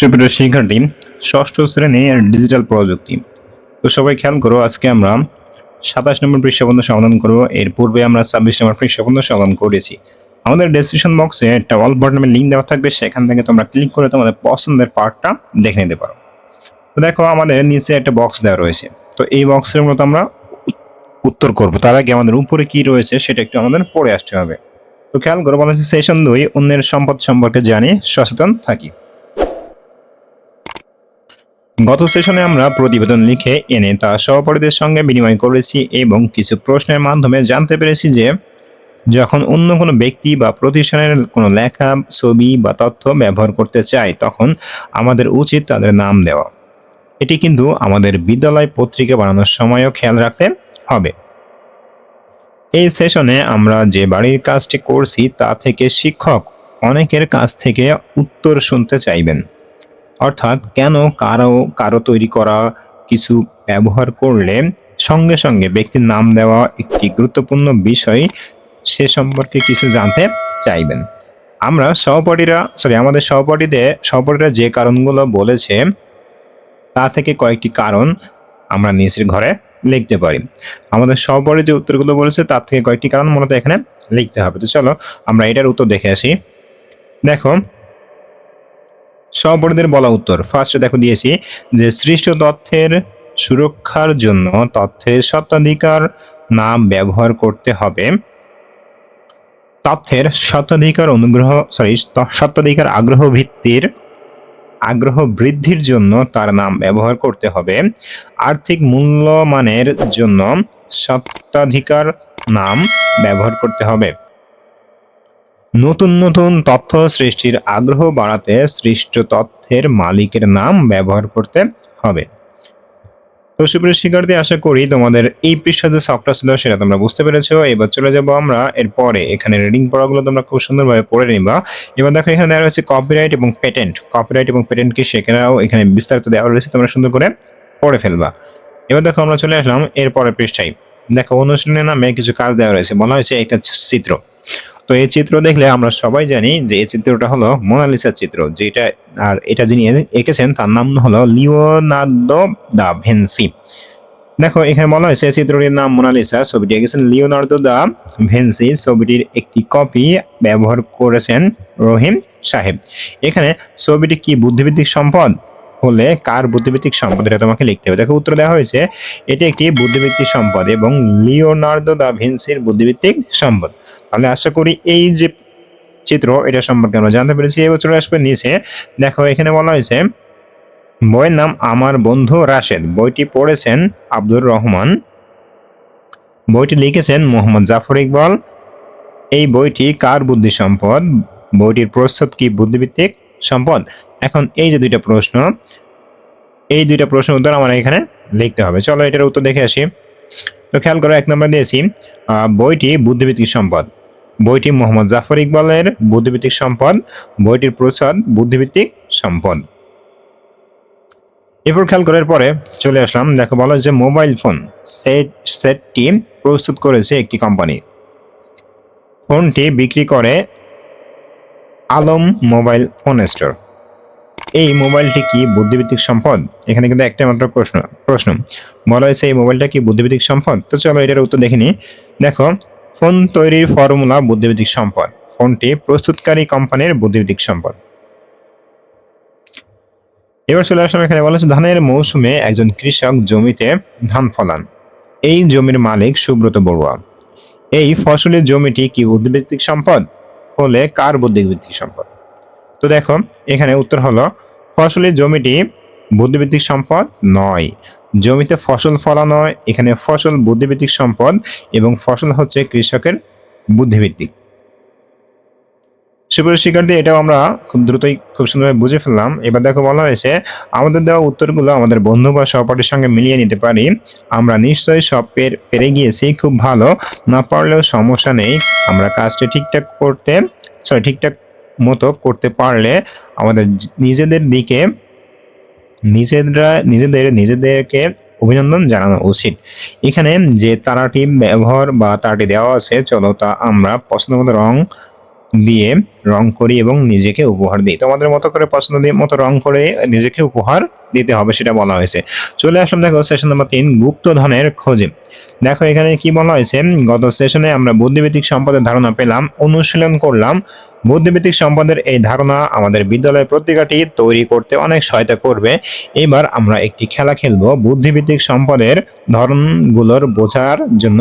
সুপ্রিয় শিক্ষার্থী, ষষ্ঠ শ্রেণির ডিজিটাল প্রযুক্তি। তো সবাই খেয়াল করো, আজকে আমরা সাতাশ নম্বর পৃষ্ঠাবন্ধ সমাধান করব। এর পূর্বে আমরা ছাব্বিশ নম্বর পৃষ্ঠাবন্ধ সমাধান করেছি। আমাদের ডেসক্রিপশন বক্সে একটা অল বাটনের লিঙ্ক দেওয়া থাকবে। সেখান থেকে তোমরা ক্লিক করে তোমাদের পছন্দের পার্টটা দেখে নিতে পারো। তো দেখো, আমাদের নিচে একটা বক্স দেওয়া রয়েছে। তো এই বক্সের মতো আমরা উত্তর করব। তার আগে আমাদের উপরে কি রয়েছে সেটা একটু আমাদের পড়ে আসতে হবে। তো খেয়াল করো, বলা হচ্ছে সেশন দুই, অন্যের সম্পদ সম্পর্কে জানি, সচেতন থাকি। গত সেশনে আমরা প্রতিবেদন লিখে এনে তা সহপাঠীদের সঙ্গে বিনিময় করেছি এবং কিছু প্রশ্নের মাধ্যমে জানতে পেরেছি যে, যখন অন্য কোনো ব্যক্তি বা প্রতিষ্ঠানের কোনো লেখা, ছবি বা তথ্য ব্যবহার করতে চায়, তখন আমাদের উচিত তাদের নাম দেওয়া। এটি কিন্তু আমাদের বিদ্যালয় পত্রিকা বানানোর সময়ও খেয়াল রাখতে হবে। এই সেশনে আমরা যে বাড়ির কাজটি করছি, তা থেকে শিক্ষক অনেকের কাছ থেকে উত্তর শুনতে চাইবেন। অর্থাৎ কেন কারও কারও তৈরি করা কিছু ব্যবহার করলে সঙ্গে সঙ্গে ব্যক্তির নাম দেওয়া একটি গুরুত্বপূর্ণ বিষয় সে সম্পর্কে কিছু জানতে চাইবেন। আমরা সহপাঠীরা সরি আমাদের সহপাঠীদের, সহপাঠীরা যে কারণগুলো বলেছে, তা থেকে কয়েকটি কারণ আমরা নিজের ঘরে লিখতে পারি। আমাদের সহপাঠী যে উত্তরগুলো বলেছে, তার থেকে কয়েকটি কারণ মূলত এখানে লিখতে হবে। তো চলো আমরা এটার উত্তর দেখে আসি। দেখো সহপাঠীদের বলা উত্তর। ফার্স্টে দেখো দিয়েছি যে সৃষ্ট তথ্যের সুরক্ষার জন্য তথ্যের স্বত্বাধিকার নাম ব্যবহার করতে হবে। তথ্যের স্বত্বাধিকার অনুগ্রহ সরি স্বত্বাধিকার আগ্রহ ভিত্তির আগ্রহ বৃদ্ধির জন্য তার নাম ব্যবহার করতে হবে। আর্থিক মূল্যমানের জন্য স্বত্বাধিকার নাম ব্যবহার করতে হবে। নতুন নতুন তথ্য সৃষ্টির আগ্রহ বাড়াতে সৃষ্ট তথ্যের মালিকের নাম ব্যবহার করতে হবে। তো সুপ্রিয় শিক্ষার্থী, আশা করি তোমাদের এই পৃষ্ঠা যে সফটওয়্যার ছিল সেটা তোমরা বুঝতে পেরেছ। এবার চলে যাব আমরা এরপরে। এখানে রিডিং পড়াগুলো তোমরা খুব সুন্দরভাবে পড়ে নিবা। এবার দেখো, এখানে দেওয়া রয়েছে কপিরাইট এবং পেটেন্ট কপিরাইট এবং পেটেন্ট কি সেখানেও এখানে বিস্তারিত দেওয়া রয়েছে, তোমরা সুন্দর করে পড়ে ফেলবা। এবার দেখো, আমরা চলে আসলাম এরপরে পৃষ্ঠায়। দেখো, অনুশীলনের নামে কিছু কাজ দেওয়া রয়েছে। বলা হয়েছে একটা চিত্র। তো এই চিত্র দেখলে আমরা সবাই জানি যে এই চিত্রটা হলো মোনালিসার চিত্র, যেটা আর এটা যিনি এঁকেছেন তার নাম হলো লিওনার্দো দা ভেন্সি। দেখো, এখানে বলা হয়েছে চিত্রটির নাম মোনালিসা, ছবিটি এঁকেছেন লিওনার্দো দা ভেন্সি, ছবিটির একটি কপি ব্যবহার করেছেন রহিম সাহেব। এখানে ছবিটি কি বুদ্ধিভিত্তিক সম্পদ? হলে কার বুদ্ধিভিত্তিক সম্পদ? এটা তোমাকে লিখতে হবে। দেখো, উত্তর দেওয়া হয়েছে, এটি একটি বুদ্ধিভিত্তিক সম্পদ এবং লিওনার্দো দা ভিন্সির বুদ্ধিভিত্তিক সম্পদ। তাহলে আশা করি এই যে চিত্র, এটা সম্পর্কে আমরা জানতে পেরেছি। এই বছর আসবে নিচে, দেখো এখানে বলা হয়েছে, বইয়ের নাম আমার বন্ধু রাশেদ। বইটি পড়েছেন আব্দুর রহমান। বইটি লিখেছেন মোহাম্মদ জাফর ইকবাল। এই বইটি কার বুদ্ধি সম্পদ? বইটির প্রস্তুত কি বুদ্ধিভিত্তিক সম্পদ? এখন এই যে দুইটা প্রশ্ন, এই দুইটা প্রশ্ন উত্তর আমার এখানে লিখতে হবে। চলো এটার উত্তর দেখে আসি। তো খেয়াল করো, এক নম্বর দিয়েছি বইটি বুদ্ধিভিত্তিক সম্পদ। বইটি মোহাম্মদ জাফর ইকবালের বুদ্ধিভিত্তিক সম্পদ বইটির প্রসাদ বুদ্ধিভিত্তিক সম্পদ এরপর খেয়াল করার পরে চলে আসলাম, দেখো বলা যে মোবাইল ফোন সেট, সেটটি প্রস্তুত করেছে একটি কোম্পানি। ফোনটি বিক্রি করে আলম মোবাইল ফোন স্টোর। এই মোবাইলটি কি বুদ্ধিভিত্তিক সম্পদ? এখানে কিন্তু একটা মাত্র প্রশ্ন প্রশ্ন। বলা হয়েছে এই মোবাইলটা কি বুদ্ধিভিত্তিক সম্পদ? তো চলো এটার উত্তর দেখিনি দেখো ফোন তৈরির ফর্মুলা বুদ্ধিভিত্তিক সম্পদ। ফোনটি প্রস্তুতকারী কোম্পানির বুদ্ধিভিত্তিক সম্পদ। এবার চলে আসলাম এখানে, বলা হচ্ছে ধানের মৌসুমে একজন কৃষক জমিতে ধান ফলান। এই জমির মালিক সুব্রত বড়ুয়া। এই ফসলের জমিটি কি বুদ্ধিভিত্তিক সম্পদ? হলে কার বুদ্ধিভিত্তিক সম্পদ? তো দেখো, এখানে উত্তর হলো, ফসলের জমিটি বুদ্ধিবৃত্তিক সম্পদ নয়। জমিতে ফসল ফলানো এখানে ফসল বুদ্ধিভিত্তিক সম্পদ এবং ফসল হচ্ছে কৃষকের বুদ্ধিভিত্তিক সুপ্রিয় শিক্ষার্থী, এটাও আমরা খুব দ্রুতই খুব সুন্দরভাবে বুঝে ফেললাম। এবার দেখো বলা হয়েছে, আমাদের দেওয়া উত্তরগুলো আমাদের বন্ধু বা সহপাঠীর সঙ্গে মিলিয়ে নিতে পারি। আমরা নিশ্চয়ই সব পেরে গিয়েছি, খুব ভালো। না পারলেও সমস্যা নেই, আমরা কাজটি ঠিকঠাক করতে, সরি, ঠিকঠাক মতো করতে পারলে আমাদের নিজেদের দিকে নিজেরা নিজেদের নিজেদেরকে অভিনন্দন জানানো উচিত। এখানে যে তারাটি ব্যবহার বা তারাটি দেওয়া আছে, চলো তা আমরা পছন্দ মতো রং দিয়ে রং করি এবং নিজেকে উপহার দিই। তোমাদের মতো করে পছন্দ দিয়ে মতো রং করে নিজেকে উপহার দিতে হবে, সেটা বলা হয়েছে। চলে আসলাম দেখো সেশন নাম্বার তিন গুপ্তধনের খোঁজে। দেখো এখানে কি বলা হয়েছে, গত সেশনে আমরা বুদ্ধিভিত্তিক সম্পদের ধারণা পেলাম, অনুশীলন করলাম বুদ্ধিভিত্তিক সম্পদের এই ধারণা আমাদের বিদ্যালয়ের পত্রিকাটি তৈরি করতে অনেক সহায়তা করবে। এবার আমরা একটি খেলা খেলব বুদ্ধিভিত্তিক সম্পদের ধরনগুলোর বোঝার জন্য।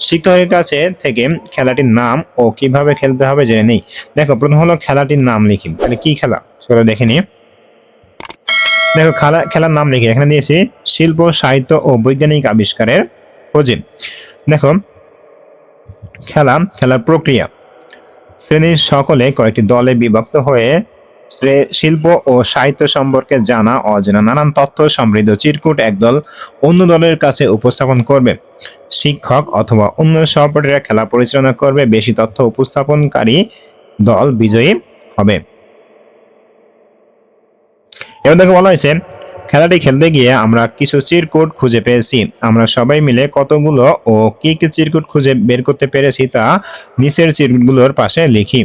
শিক্ষকের কাছে থেকে খেলাটির নাম ও কীভাবে খেলতে হবে জেনে নেই। দেখো, প্রথম হলো খেলাটির নাম লিখি। তাহলে কি খেলা? চলো দেখে নিই। দেখো, খেলা, খেলার নাম লিখি। এখানে দিয়েছি, শিল্প, সাহিত্য ও বৈজ্ঞানিক আবিষ্কারের খোঁজে দেখো, খেলা, খেলার প্রক্রিয়া। শ্রেণির সকলে কয়েকটি দলে বিভক্ত হয়ে শিল্প ও সাহিত্য সম্পর্কে জানা, অজানা, নানান তথ্য সমৃদ্ধ চিরকুট একদল অন্য দলের কাছে উপস্থাপন করবে। শিক্ষক অথবা অন্য সহপাঠীরা খেলা পরিচালনা করবে, বেশি তথ্য উপস্থাপনকারী দল বিজয়ী হবে। এবার দেখো বলা হয়েছে খেলাটি খেলতে গিয়ে আমরা কিছু চিরকুট খুঁজে পেয়েছি। আমরা সবাই মিলে কতগুলো ও কি কি চিরকুট খুঁজে বের করতে পেরেছি তা নিচের চিরকুটগুলোর পাশে লিখি।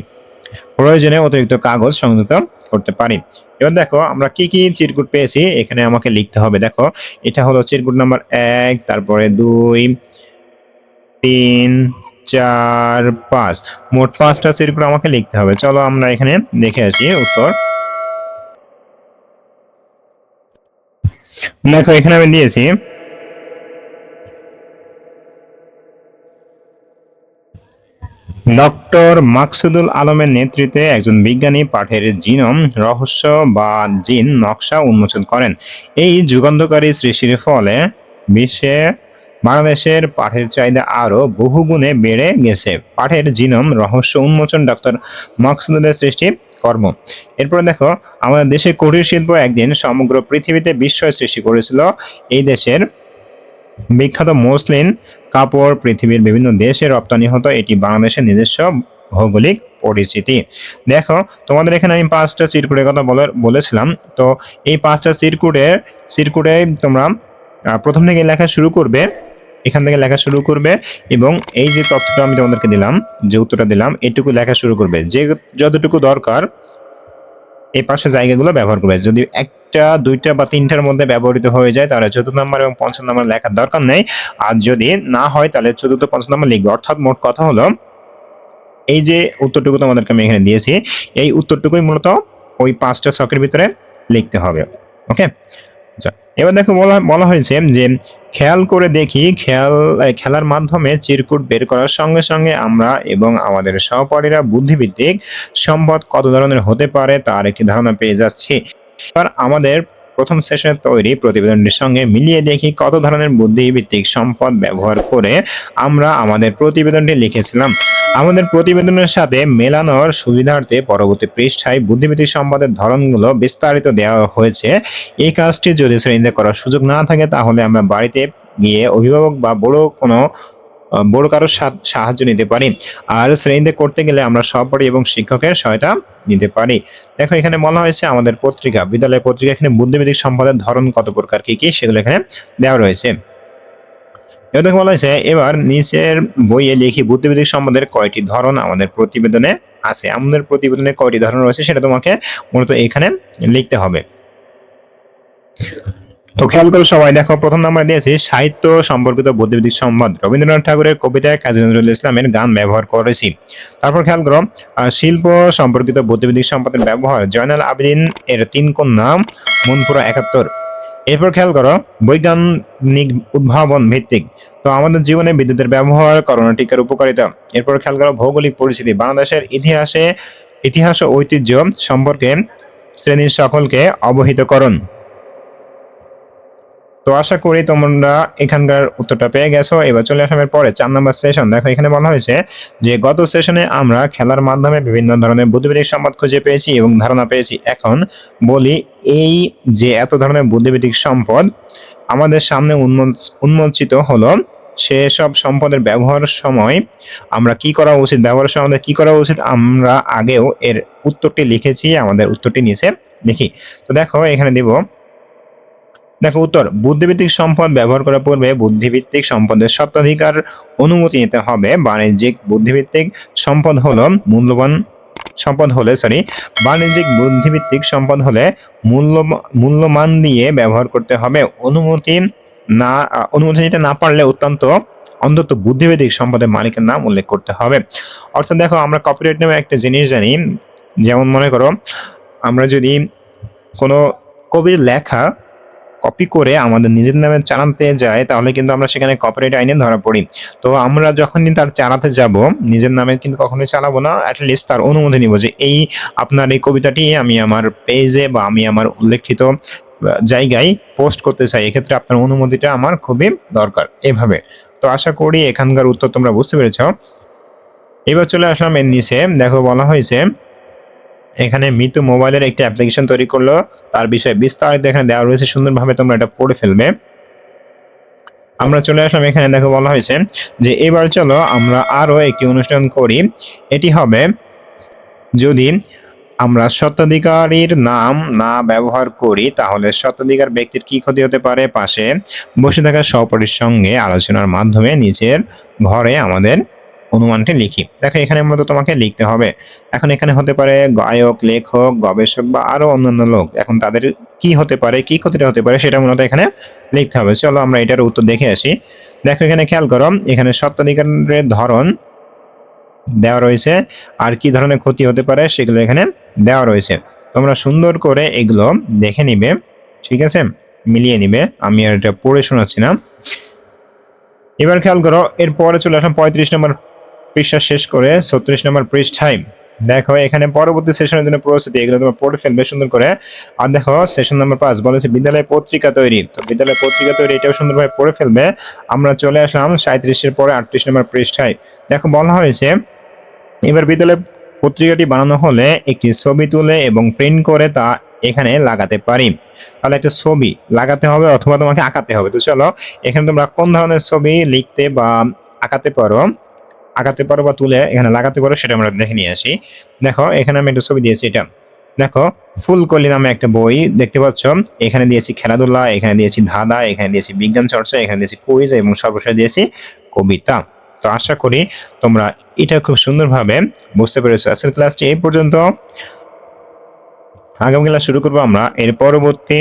প্রয়োজনে অতিরিক্ত কাগজ সংযুক্ত করতে পারি। এবার দেখো, আমরা কি কি চিরকুট পেয়েছি, এখানে আমাকে লিখতে হবে। দেখো, এটা হলো চিরকুট নাম্বার এক, তারপরে দুই, তিন, চার, পাঁচ। মোট পাঁচটা চিরকুট আমাকে লিখতে হবে। চলো আমরা এখানে দেখে আসি উত্তর। দেখো, এখানে আমি দিয়েছি। ডক্টর মাকসুদুল আলমের নেতৃত্বে একজন বিজ্ঞানী পাঠের জিনম, রহস্য বা জিন নকশা উন্মোচন করেন। এই যুগান্তকারী সৃষ্টির ফলে বিশ্বে, বাংলাদেশের পাঠের চাহিদা আরও বহুগুণে বেড়ে গেছে। পাঠের জিনম, রহস্য উন্মোচন ডক্টর মাকসুদুলের সৃষ্টি কর্ম। এরপর দেখো, আমাদের দেশের কুটির শিল্প একদিন সমগ্র পৃথিবীতে বিস্ময় সৃষ্টি করেছিল। এই দেশের বিখ্যাত মসলিন কাপড় পৃথিবীর বিভিন্ন দেশে রপ্তানি হতো। এটি বাংলাদেশের নিজস্ব ভৌগোলিক পরিচিতি। দেখো, তোমাদের এখানে আমি পাঁচটা চিরকুটের কথা বলে- বলেছিলাম। তো এই পাঁচটা চিরকুটের চিরকুটে তোমরা প্রথম থেকে লেখা শুরু করবে। এখান থেকে লেখা শুরু করবে এবং এই যে তথ্যটা আমি তোমাদেরকে দিলাম, যে উত্তরটা দিলাম, এটুকু লেখা শুরু করবে। যে যতটুকু দরকার, এই পাশে জায়গাগুলো ব্যবহার করবে। যদি একটা, দুইটা বা তিনটার মধ্যে ব্যবহৃত হয়ে যায়, তাহলে চতুর্থ নাম্বার এবং পঞ্চম নাম্বার লেখার দরকার নেই। আর যদি না হয়, তাহলে চতুর্থ, পঞ্চম নাম্বার লিখবে। অর্থাৎ মোট কথা হলো, এই যে উত্তরটুকু তোমাদেরকে আমি এখানে দিয়েছি, এই উত্তরটুকুই মূলত ওই পাঁচটা ছকের ভিতরে লিখতে হবে। ওকে? এবার দেখো বলা বলা হয়েছে যে, খেয়াল করে দেখি, খেয়াল খেলার মাধ্যমে চিরকুট বের করার সঙ্গে সঙ্গে আমরা এবং আমাদের সহপাঠীরা বুদ্ধিভিত্তিক সম্পদ কত ধরনের হতে পারে তার একটি ধারণা পেয়ে যাচ্ছি। এবার আমাদের প্রথম সেশনে তৈরি প্রতিবেদনটির সঙ্গে মিলিয়ে দেখি কত ধরনের বুদ্ধিভিত্তিক সম্পদ ব্যবহার করে আমরা আমাদের প্রতিবেদনটি লিখেছিলাম। আমাদের প্রতিবেদনের সাথে মেলানোর সুবিধার্থে পরবর্তী পৃষ্ঠায় বুদ্ধিভিত্তিক সম্পদের ধরনগুলো বিস্তারিত দেওয়া হয়েছে। এই কাজটি যদি শ্রেণীতে করার সুযোগ না থাকে, তাহলে আমরা বাড়িতে গিয়ে অভিভাবক বা বড় কোনো বড় কারোর সাহায্য নিতে পারি। আর শ্রেণীতে করতে গেলে আমরা সহপাঠী এবং শিক্ষকের সহায়তা নিতে পারি। দেখো, এখানে বলা হয়েছে আমাদের পত্রিকা, বিদ্যালয় পত্রিকা, এখানে বুদ্ধিভিত্তিক সম্পদের ধরন কত প্রকার, কি কি, সেগুলো এখানে দেওয়া রয়েছে। দেখো বলা হয়েছে এবার নিচের বইয়ে লিখি বুদ্ধিভিত্তিক সম্পদের কয়টি ধরন আমাদের প্রতিবেদনে আছে? আমাদের প্রতিবেদনে কয়টি ধরন রয়েছে সেটা তোমাকে মূলত এখানে লিখতে হবে। তো খেয়াল করো সবাই, দেখো প্রথম নাম্বার দিয়েছি, সাহিত্য সম্পর্কিত বুদ্ধিভিত্তিক সম্পদ রবীন্দ্রনাথ ঠাকুরের কবিতায় কাজী নজরুল ইসলামের গান ব্যবহার করেছি। তারপর খেয়াল করো শিল্প সম্পর্কিত বুদ্ধিভিত্তিক সম্পদের ব্যবহার, জয়নাল আবেদিন এর তিন কন্যা, মনপুরা একাত্তর। এরপর খেয়াল করো, বৈজ্ঞানিক উদ্ভাবন ভিত্তিক। তো আমাদের জীবনে বিদ্যুতের ব্যবহার, করোনা টিকার উপকারিতা, এরপর খেয়াল করো ভৌগোলিক পরিস্থিতি, বাংলাদেশের ইতিহাসে ইতিহাস ও ঐতিহ্য সম্পর্কে শ্রেণির সকলকে অবহিত করুন তো আশা করি তোমরা এখানকার উত্তরটা পেয়ে গেছো। এবার চলে আসামের পরে চার নম্বর সেশন দেখো, এখানে বলা হয়েছে যে, গত সেশনে আমরা খেলার মাধ্যমে বিভিন্ন ধরনের বুদ্ধিভিত্তিক সম্পদ খুঁজে পেয়েছি এবং ধারণা পেয়েছি। এখন বলি, এই যে এত ধরনের বুদ্ধিভিত্তিক সম্পদ আমাদের সামনে উন্মোচ- উন্মোচিত হলো সেসব সম্পদের ব্যবহার সময় আমরা কি করা উচিত, ব্যবহারের সময় আমাদের কি করা উচিত, আমরা আগেও এর উত্তরটি লিখেছি, আমাদের উত্তরটি নিচে লিখি। তো দেখো, এখানে দিব। দেখো, উত্তর বুদ্ধিভিত্তিক সম্পদ ব্যবহার করার পূর্বে বুদ্ধিভিত্তিক সম্পদের স্বত্বাধিকার অনুমতি নিতে হবে। বাণিজ্যিক বুদ্ধিভিত্তিক সম্পদ হলো মূল্যবান সম্পদ হলে সরি বাণিজ্যিক বুদ্ধিভিত্তিক সম্পদ হলে মূল্য মূল্যমান দিয়ে ব্যবহার করতে হবে। অনুমতি না, অনুমতি নিতে না পারলে অত্যন্ত অন্তত বুদ্ধিভিত্তিক সম্পদের মালিকের নাম উল্লেখ করতে হবে। অর্থাৎ দেখো, আমরা কপিরাইট নামে একটা জিনিস জানি, যেমন মনে করো, আমরা যদি কোনো কবির লেখা কপি করে আমাদের নিজের নামে চালাতে যায়, তাহলে কিন্তু আমরা সেখানে কপিরাইট আইনে ধরা পড়ি। তো আমরা যখনই তার চালাতে যাব, নিজের নামে কিন্তু কখনোই চালাবো না অ্যাটলিস্ট তার অনুমতি নিব যে এই আপনার এই কবিতাটি আমি আমার পেজে বা আমি আমার উল্লেখিত জায়গায় পোস্ট করতে চাই। এক্ষেত্রে আপনার অনুমতিটা আমার খুবই দরকার এভাবে। তো আশা করি এখানকার উত্তর তোমরা বুঝতে পেরেছ। এবার চলে আসলাম এর নিচে। দেখো বলা হয়েছে এখানে মৃত্যু মোবাইলের একটি অ্যাপ্লিকেশন তৈরি করল। তার বিষয়ে বিস্তারিত এখানে দেওয়া রয়েছে, সুন্দরভাবে তোমরা এটা পড়ে ফেলবে। আমরা চলে আসলাম, এখানে দেখো বলা হয়েছে যে, এবার চলো আমরা আরও একটি অনুষ্ঠান করি। এটি হবে, যদি আমরা স্বত্বাধিকারীর নাম না ব্যবহার করি, তাহলে স্বত্বাধিকার ব্যক্তির কি ক্ষতি হতে পারে? পাশে বসে থাকা সহপাঠীর সঙ্গে আলোচনার মাধ্যমে নিজের ঘরে আমাদের অনুমানটি লিখি। দেখো, এখানে মূলত তোমাকে লিখতে হবে। এখন এখানে হতে পারে গায়ক, লেখক, গবেষক বা আরও অন্যান্য লোক। এখন তাদের কি হতে পারে, কি ক্ষতিটা হতে পারে সেটা মূলত এখানে লিখতে হবে। চলো আমরা এটার উত্তর দেখে আসি। দেখো, এখানে খেয়াল করো, এখানে স্বত্বাধিকারের ধরন দেওয়া রয়েছে। আর কি ধরনের ক্ষতি হতে পারে সেগুলো এখানে দেওয়া রয়েছে। তোমরা সুন্দর করে এগুলো দেখে নিবে, ঠিক আছে? মিলিয়ে নিবে। আমি আর এটা পড়ে শোনাচ্ছি না। এবার খেয়াল করো, এরপরে চলে আসলাম পঁয়ত্রিশ নম্বর পৃষ্ঠা শেষ করে ছত্রিশ নম্বর পৃষ্ঠায় দেখো, এখানে পরবর্তী সেশনের জন্য প্রস্তুতি, এগুলো তোমার পড়ে ফেলবে, সুন্দর করে। আর দেখো সেশন নাম্বার পাঁচ বলেছে বিদ্যালয় পত্রিকা তৈরি। তো বিদ্যালয় পত্রিকা তৈরি, এটাও সুন্দরভাবে পড়ে ফেলবে। আমরা চলে আসলাম সাঁত্রিশের পরে আটত্রিশ নম্বর পৃষ্ঠায় দেখো, বলা হয়েছে, এবার বিদ্যালয় পত্রিকাটি বানানো হলে একটি ছবি তুলে এবং প্রিন্ট করে তা এখানে লাগাতে পারি। তাহলে একটা ছবি লাগাতে হবে অথবা তোমাকে আঁকাতে হবে। তো চলো, এখানে তোমরা কোন ধরনের ছবি লিখতে বা আঁকাতে পারো? আঁকাতে পারো বা তুলে এখানে লাগাতে পারো, সেটা আমরা দেখে নিয়ে আসি। দেখো, এখানে আমি একটা ছবি দিয়েছি, এটা। দেখো, ফুলকলি নামে একটা বই, দেখতে পাচ্ছ? এখানে দিয়েছি খেলাধুলা, এখানে দিয়েছি ধাঁধা, এখানে দিয়েছি বিজ্ঞান চর্চা, এখানে দিয়েছি কুইজ এবং সর্বশেষ দিয়েছি কবিতা। তো আশা করি তোমরা এটা খুব সুন্দরভাবে বুঝতে পেরেছ। আজকের ক্লাসটি এই পর্যন্ত। আগামী ক্লাস শুরু করব আমরা এর পরবর্তী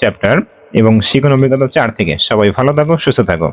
চ্যাপ্টার এবং শিখন অভিজ্ঞতা চার থেকে। সবাই ভালো থাকো, সুস্থ থাকো।